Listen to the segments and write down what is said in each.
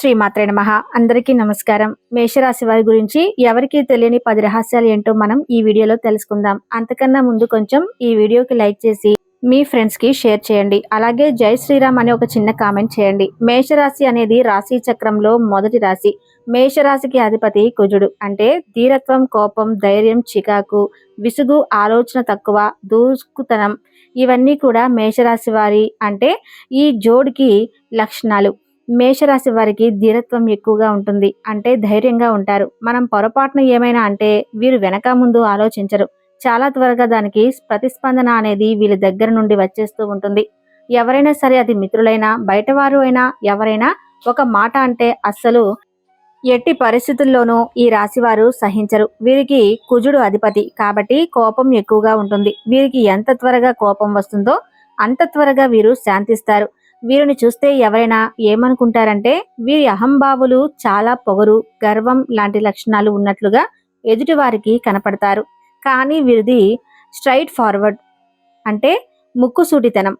శ్రీమాత్రే నమ. అందరికీ నమస్కారం. మేషరాశి వారి గురించి ఎవరికి తెలియని పది రహస్యాలు ఏంటో మనం ఈ వీడియోలో తెలుసుకుందాం. అంతకన్నా ముందు కొంచెం ఈ వీడియోకి లైక్ చేసి మీ ఫ్రెండ్స్కి షేర్ చేయండి. అలాగే జై శ్రీరామ్ అనే ఒక చిన్న కామెంట్ చేయండి. మేషరాశి అనేది రాశి చక్రంలో మొదటి రాశి. మేషరాశికి అధిపతి కుజుడు. అంటే ధీరత్వం కోపం ధైర్యం చికాకు విసుగు ఆలోచన తక్కువ దూసుకుతనం. ఇవన్నీ కూడా మేషరాశి వారి అంటే ఈ జోడికి లక్షణాలు. మేషరాశి వారికి ధీరత్వం ఎక్కువగా ఉంటుంది. అంటే ధైర్యంగా ఉంటారు. మనం పొరపాటున ఏమైనా అంటే వీరు వెనక ముందు ఆలోచించరు. చాలా త్వరగా దానికి ప్రతిస్పందన అనేది వీళ్ళ దగ్గర నుండి వచ్చేస్తూ ఉంటుంది. ఎవరైనా సరే అది మిత్రులైనా బయటవారు అయినా ఎవరైనా ఒక మాట అంటే అస్సలు ఎట్టి పరిస్థితుల్లోనూ ఈ రాశివారు సహించరు. వీరికి కుజుడు అధిపతి కాబట్టి కోపం ఎక్కువగా ఉంటుంది. వీరికి ఎంత త్వరగా కోపం వస్తుందో అంత త్వరగా వీరు శాంతిస్తారు. వీరిని చూస్తే ఎవరైనా ఏమనుకుంటారంటే వీరి అహంభావులు చాలా పొగరు గర్వం లాంటి లక్షణాలు ఉన్నట్లుగా ఎదుటివారికి కనపడతారు. కానీ వీరిది స్ట్రైట్ ఫార్వర్డ్ అంటే ముక్కుసూటితనం.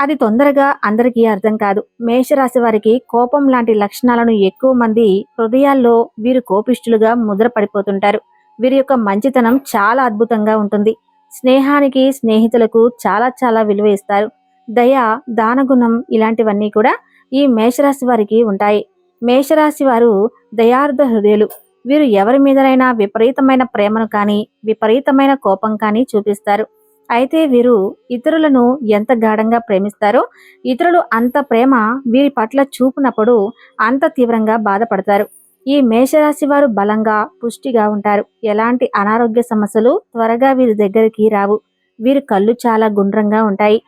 అది తొందరగా అందరికీ అర్థం కాదు. మేషరాశి వారికి కోపం లాంటి లక్షణాలను ఎక్కువ మంది హృదయాల్లో వీరు కోపిష్ఠులుగా ముద్ర పడిపోతుంటారు. వీరి యొక్క మంచితనం చాలా అద్భుతంగా ఉంటుంది. స్నేహానికి స్నేహితులకు చాలా చాలా విలువ ఇస్తారు. దయ దానగుణం ఇలాంటివన్నీ కూడా ఈ మేషరాశి వారికి ఉంటాయి. మేషరాశి వారు దయార్థ హృదయులు. వీరు ఎవరి మీదనైనా విపరీతమైన ప్రేమను కానీ విపరీతమైన కోపం కానీ చూపిస్తారు. అయితే వీరు ఇతరులను ఎంత గాఢంగా ప్రేమిస్తారో ఇతరులు అంత ప్రేమ వీరి పట్ల చూపునప్పుడు అంత తీవ్రంగా బాధపడతారు. ఈ మేషరాశి వారు బలంగా పుష్టిగా ఉంటారు. ఎలాంటి అనారోగ్య సమస్యలు త్వరగా వీరి దగ్గరికి రావు. వీరి కళ్ళు చాలా గుండ్రంగా ఉంటాయి.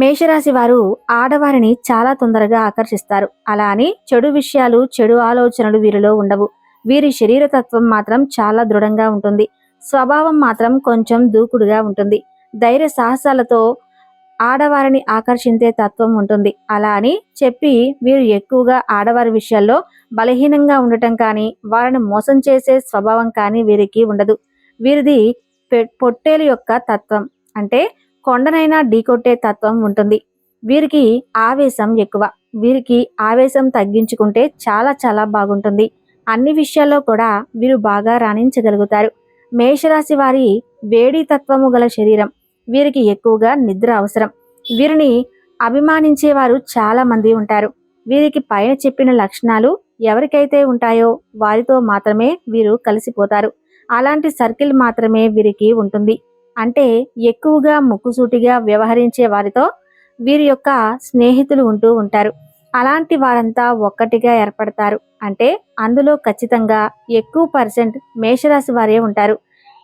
మేషరాశి వారు ఆడవారిని చాలా తొందరగా ఆకర్షిస్తారు. అలా అని చెడు విషయాలు చెడు ఆలోచనలు వీరిలో ఉండవు. వీరి శరీర తత్వం మాత్రం చాలా దృఢంగా ఉంటుంది. స్వభావం మాత్రం కొంచెం దూకుడుగా ఉంటుంది. ధైర్య సాహసాలతో ఆడవారిని ఆకర్షించే తత్వం ఉంటుంది. అలా అని చెప్పి వీరు ఎక్కువగా ఆడవారి విషయాల్లో బలహీనంగా ఉండటం కానీ వారిని మోసం చేసే స్వభావం కానీ వీరికి ఉండదు. వీరిది పొట్టేలు యొక్క తత్వం. అంటే కొండనైనా ఢీకొట్టే తత్వం ఉంటుంది. వీరికి ఆవేశం ఎక్కువ. వీరికి ఆవేశం తగ్గించుకుంటే చాలా చాలా బాగుంటుంది. అన్ని విషయాల్లో కూడా వీరు బాగా రాణించగలుగుతారు. మేషరాశి వారి వేడి తత్వము గల శరీరం. వీరికి ఎక్కువగా నిద్ర అవసరం. వీరిని అభిమానించేవారు చాలా మంది ఉంటారు. వీరికి పైన చెప్పిన లక్షణాలు ఎవరికైతే ఉంటాయో వారితో మాత్రమే వీరు కలిసిపోతారు. అలాంటి సర్కిల్ మాత్రమే వీరికి ఉంటుంది. అంటే ఎక్కువగా ముక్కుసూటిగా వ్యవహరించే వారితో వీరి యొక్క స్నేహితులు ఉంటూ ఉంటారు. అలాంటి వారంతా ఒక్కటిగా ఏర్పడతారు. అంటే అందులో ఖచ్చితంగా ఎక్కువ పర్సెంట్ మేషరాశి వారే ఉంటారు.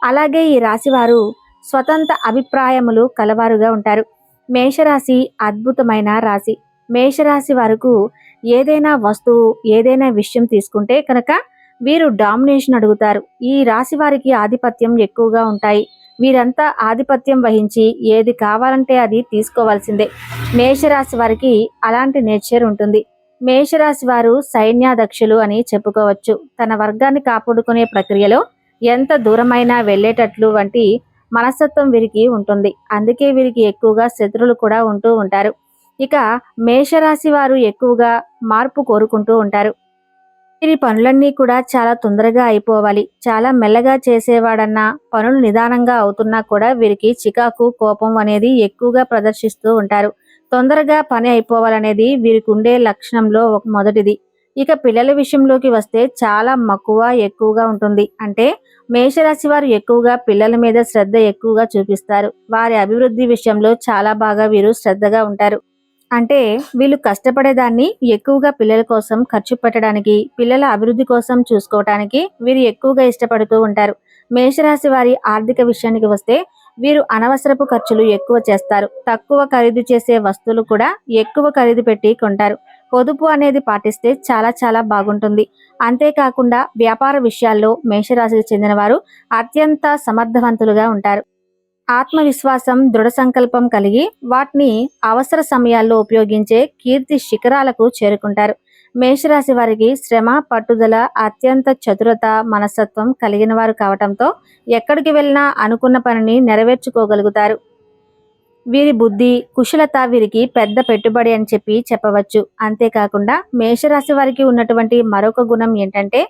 అలాగే ఈ రాశి వారు స్వతంత్ర అభిప్రాయములు కలవారుగా ఉంటారు. మేషరాశి అద్భుతమైన రాశి. మేషరాశి వరకు ఏదైనా వస్తువు ఏదైనా విషయం తీసుకుంటే కనుక వీరు డామినేషన్ అడుగుతారు. ఈ రాశి వారికి ఆధిపత్యం ఎక్కువగా ఉంటాయి. వీరంతా ఆధిపత్యం వహించి ఏది కావాలంటే అది తీసుకోవాల్సిందే. మేషరాశి వారికి అలాంటి నేచర్ ఉంటుంది. మేషరాశి వారు సైన్యాధ్యక్షులు అని చెప్పుకోవచ్చు. తన వర్గాన్ని కాపాడుకునే ప్రక్రియలో ఎంత దూరమైనా వెళ్ళేటట్లు వంటి మనస్తత్వం వీరికి ఉంటుంది. అందుకే వీరికి ఎక్కువగా శత్రులు కూడా ఉంటూ ఉంటారు. ఇక మేషరాశి వారు ఎక్కువగా మార్పు కోరుకుంటూ ఉంటారు. వీరి పనులన్నీ కూడా చాలా తొందరగా అయిపోవాలి. చాలా మెల్లగా చేసేవాడన్నా పనులు నిదానంగా అవుతున్నా కూడా వీరికి చికాకు కోపం అనేది ఎక్కువగా ప్రదర్శిస్తూ ఉంటారు. తొందరగా పని అయిపోవాలనేది వీరికి ఉండే లక్షణంలో ఒక మొదటిది. ఇక పిల్లల విషయంలోకి వస్తే చాలా మక్కువ ఎక్కువగా ఉంటుంది. అంటే మేషరాశి వారు ఎక్కువగా పిల్లల మీద శ్రద్ధ ఎక్కువగా చూపిస్తారు. వారి అభివృద్ధి విషయంలో చాలా బాగా వీరు శ్రద్ధగా ఉంటారు. అంటే వీళ్ళు కష్టపడేదాన్ని ఎక్కువగా పిల్లల కోసం ఖర్చు పెట్టడానికి పిల్లల అభివృద్ధి కోసం చూసుకోవటానికి వీరు ఎక్కువగా ఇష్టపడుతూ ఉంటారు. మేషరాశి వారి ఆర్థిక విషయానికి వస్తే వీరు అనవసరపు ఖర్చులు ఎక్కువ చేస్తారు. తక్కువ ఖరీదు చేసే వస్తువులు కూడా ఎక్కువ ఖరీదు పెట్టి కొంటారు. పొదుపు అనేది పాటిస్తే చాలా చాలా బాగుంటుంది. అంతేకాకుండా వ్యాపార విషయాల్లో మేషరాశికి చెందిన వారు అత్యంత సమర్థవంతులుగా ఉంటారు. ఆత్మవిశ్వాసం దృఢ సంకల్పం కలిగి వాటిని అవసర సమయాల్లో ఉపయోగించే కీర్తి శిఖరాలకు చేరుకుంటారు. మేషరాశి వారికి శ్రమ పట్టుదల అత్యంత చతురత మనస్తత్వం కలిగిన వారు కావటంతో ఎక్కడికి వెళ్ళినా అనుకున్న పనిని నెరవేర్చుకోగలుగుతారు. వీరి బుద్ధి కుశలత వీరికి పెద్ద పెట్టుబడి అని చెప్పి చెప్పవచ్చు. అంతేకాకుండా మేషరాశి వారికి ఉన్నటువంటి మరొక గుణం ఏంటంటే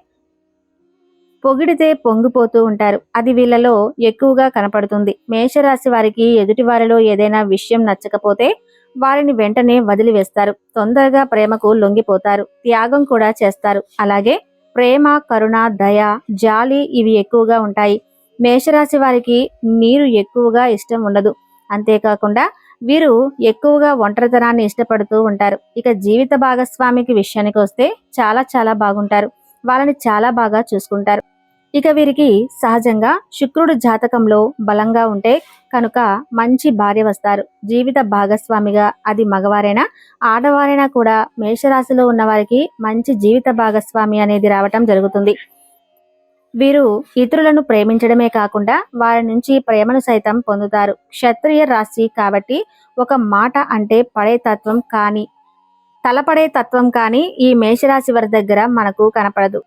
పొగిడితే పొంగిపోతూ ఉంటారు. అది వీళ్ళలో ఎక్కువగా కనపడుతుంది. మేషరాశి వారికి ఎదుటి వారిలో ఏదైనా విషయం నచ్చకపోతే వారిని వెంటనే వదిలివేస్తారు. తొందరగా ప్రేమకు లొంగిపోతారు. త్యాగం కూడా చేస్తారు. అలాగే ప్రేమ కరుణ దయ జాలి ఇవి ఎక్కువగా ఉంటాయి. మేషరాశి వారికి నీరు ఎక్కువగా ఇష్టం ఉండదు. అంతేకాకుండా వీరు ఎక్కువగా ఒంటరితనాన్ని ఇష్టపడుతూ ఉంటారు. ఇక జీవిత భాగస్వామికి విషయానికి వస్తే చాలా చాలా బాగుంటారు. వాళ్ళని చాలా బాగా చూసుకుంటారు. ఇక వీరికి సహజంగా శుక్రుడు జాతకంలో బలంగా ఉంటే కనుక మంచి భార్య వస్తారు. జీవిత భాగస్వామిగా అది మగవారైనా ఆడవారైనా కూడా మేషరాశిలో ఉన్నవారికి మంచి జీవిత భాగస్వామి అనేది రావటం జరుగుతుంది. వీరు ఇతరులను ప్రేమించడమే కాకుండా వారి నుంచి ప్రేమను సైతం పొందుతారు. క్షత్రియ రాశి కాబట్టి ఒక మాట అంటే పడే తత్వం కానీ తలపడే తత్వం కానీ ఈ మేషరాశి వారి దగ్గర మనకు కనపడదు.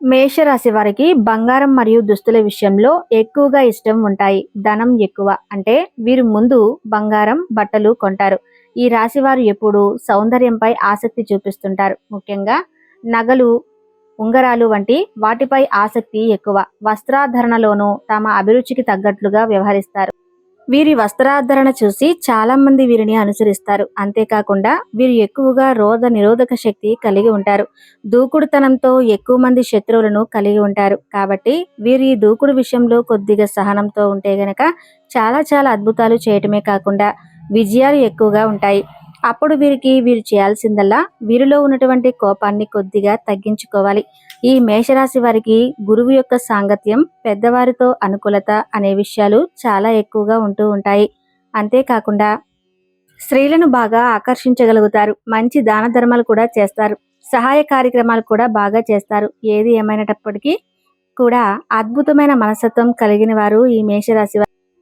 మేషరాశి వారికి బంగారం మరియు దుస్తుల విషయంలో ఎక్కువగా ఇష్టం ఉంటాయి ధనం ఎక్కువ. అంటే వీరు ముందు బంగారం బట్టలు కొంటారు. ఈ రాశి వారు ఎప్పుడు సౌందర్యంపై ఆసక్తి చూపిస్తుంటారు. ముఖ్యంగా నగలు ఉంగరాలు వంటి వాటిపై ఆసక్తి ఎక్కువ. వస్త్రాధరణలోనూ తమ అభిరుచికి తగ్గట్లుగా వ్యవహరిస్తారు. వీరి వస్త్రాధరణ చూసి చాలా మంది వీరిని అనుసరిస్తారు. అంతేకాకుండా వీరు ఎక్కువగా రోధ నిరోధక శక్తి కలిగి ఉంటారు. దూకుడుతనంతో ఎక్కువ మంది శత్రువులను కలిగి ఉంటారు. కాబట్టి వీరి దూకుడు విషయంలో కొద్దిగా సహనంతో ఉంటే గనక చాలా చాలా అద్భుతాలు చేయటమే కాకుండా విజయాలు ఎక్కువగా ఉంటాయి. అప్పుడు వీరికి వీరు చేయాల్సిందల్లా వీరిలో ఉన్నటువంటి కోపాన్ని కొద్దిగా తగ్గించుకోవాలి. ఈ మేషరాశి వారికి గురువు యొక్క సాంగత్యం పెద్దవారితో అనుకూలత అనే విషయాలు చాలా ఎక్కువగా ఉంటూ ఉంటాయి. అంతేకాకుండా స్త్రీలను బాగా ఆకర్షించగలుగుతారు. మంచి దాన ధర్మాలు కూడా చేస్తారు. సహాయ కార్యక్రమాలు కూడా బాగా చేస్తారు. ఏది ఏమైనప్పటికీ కూడా అద్భుతమైన మనస్తత్వం కలిగిన వారు ఈ మేషరాశి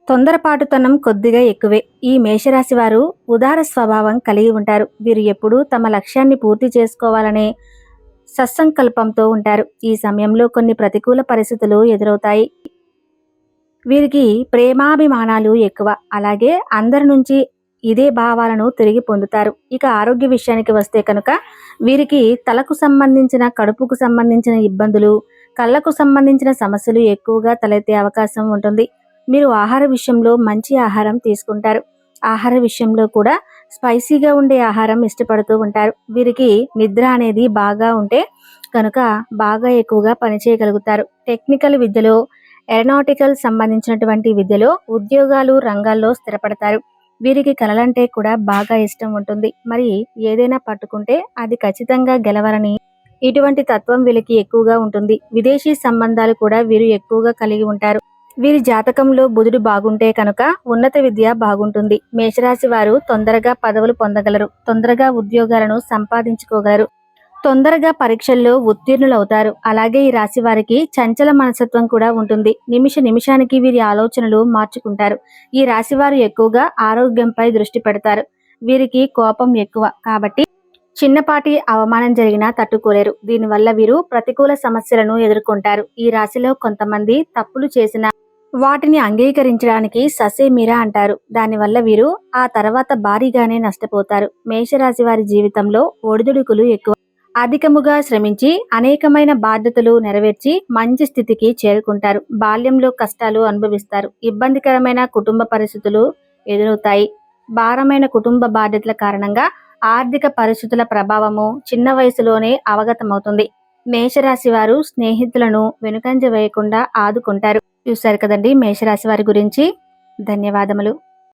తొందరపాటుతనం కొద్దిగా ఎక్కువే. ఈ మేషరాశి వారు ఉదార స్వభావం కలిగి ఉంటారు. వీరు ఎప్పుడూ తమ లక్ష్యాన్ని పూర్తి చేసుకోవాలనే సత్సంకల్పంతో ఉంటారు. ఈ సమయంలో కొన్ని ప్రతికూల పరిస్థితులు ఎదురవుతాయి. వీరికి ప్రేమాభిమానాలు ఎక్కువ. అలాగే అందరి నుంచి ఇదే భావాలను తిరిగి పొందుతారు. ఇక ఆరోగ్య విషయానికి వస్తే కనుక వీరికి తలకు సంబంధించిన కడుపుకు సంబంధించిన ఇబ్బందులు కళ్ళకు సంబంధించిన సమస్యలు ఎక్కువగా తలెత్తే అవకాశం ఉంటుంది. మీరు ఆహార విషయంలో మంచి ఆహారం తీసుకుంటారు. ఆహార విషయంలో కూడా స్పైసీగా ఉండే ఆహారం ఇష్టపడుతూ ఉంటారు. వీరికి నిద్ర అనేది బాగా ఉంటే కనుక బాగా ఎక్కువగా పనిచేయగలుగుతారు టెక్నికల్ విద్యలో ఏరోనాటికల్ సంబంధించినటువంటి విద్యలో ఉద్యోగాలు రంగాల్లో స్థిరపడతారు. వీరికి కలలంటే కూడా బాగా ఇష్టం ఉంటుంది. మరి ఏదైనా పట్టుకుంటే అది ఖచ్చితంగా గెలవాలని ఇటువంటి తత్వం వీళ్ళకి ఎక్కువగా ఉంటుంది. విదేశీ సంబంధాలు కూడా వీరు ఎక్కువగా కలిగి ఉంటారు. వీరి జాతకంలో బుధుడు బాగుంటే కనుక ఉన్నత విద్య బాగుంటుంది. మేషరాశి వారు తొందరగా పదవులు పొందగలరు. తొందరగా ఉద్యోగాలను సంపాదించుకోగలరు. తొందరగా పరీక్షల్లో ఉత్తీర్ణులవుతారు. అలాగే ఈ రాశి వారికి చంచల మనసత్వం కూడా ఉంటుంది. నిమిష నిమిషానికి వీరి ఆలోచనలు మార్చుకుంటారు. ఈ రాశి వారు ఎక్కువగా ఆరోగ్యంపై దృష్టి పెడతారు. వీరికి కోపం ఎక్కువ కాబట్టి చిన్నపాటి అవమానం జరిగినా తట్టుకోలేరు. దీనివల్ల వీరు ప్రతికూల సమస్యలను ఎదుర్కొంటారు. ఈ రాశిలో కొంతమంది తప్పులు చేసిన వాటిని అంగీకరించడానికి ససేమిరా అంటారు. దానివల్ల వీరు ఆ తర్వాత భారీగానే నష్టపోతారు. మేషరాశి వారి జీవితంలో ఒడిదుడుకులు ఎక్కువ. అధికముగా శ్రమించి అనేకమైన బాధ్యతలు నెరవేర్చి మంచి స్థితికి చేరుకుంటారు. బాల్యంలో కష్టాలు అనుభవిస్తారు. ఇబ్బందికరమైన కుటుంబ పరిస్థితులు ఎదురవుతాయి. భారమైన కుటుంబ బాధ్యతల కారణంగా ఆర్థిక పరిస్థితుల ప్రభావము చిన్న వయసులోనే అవగతమవుతుంది. మేషరాశి వారు స్నేహితులను వెనుకంజ వేయకుండా ఆదుకుంటారు. చూశారు కదండి మేషరాశి వారి గురించి. ధన్యవాదములు.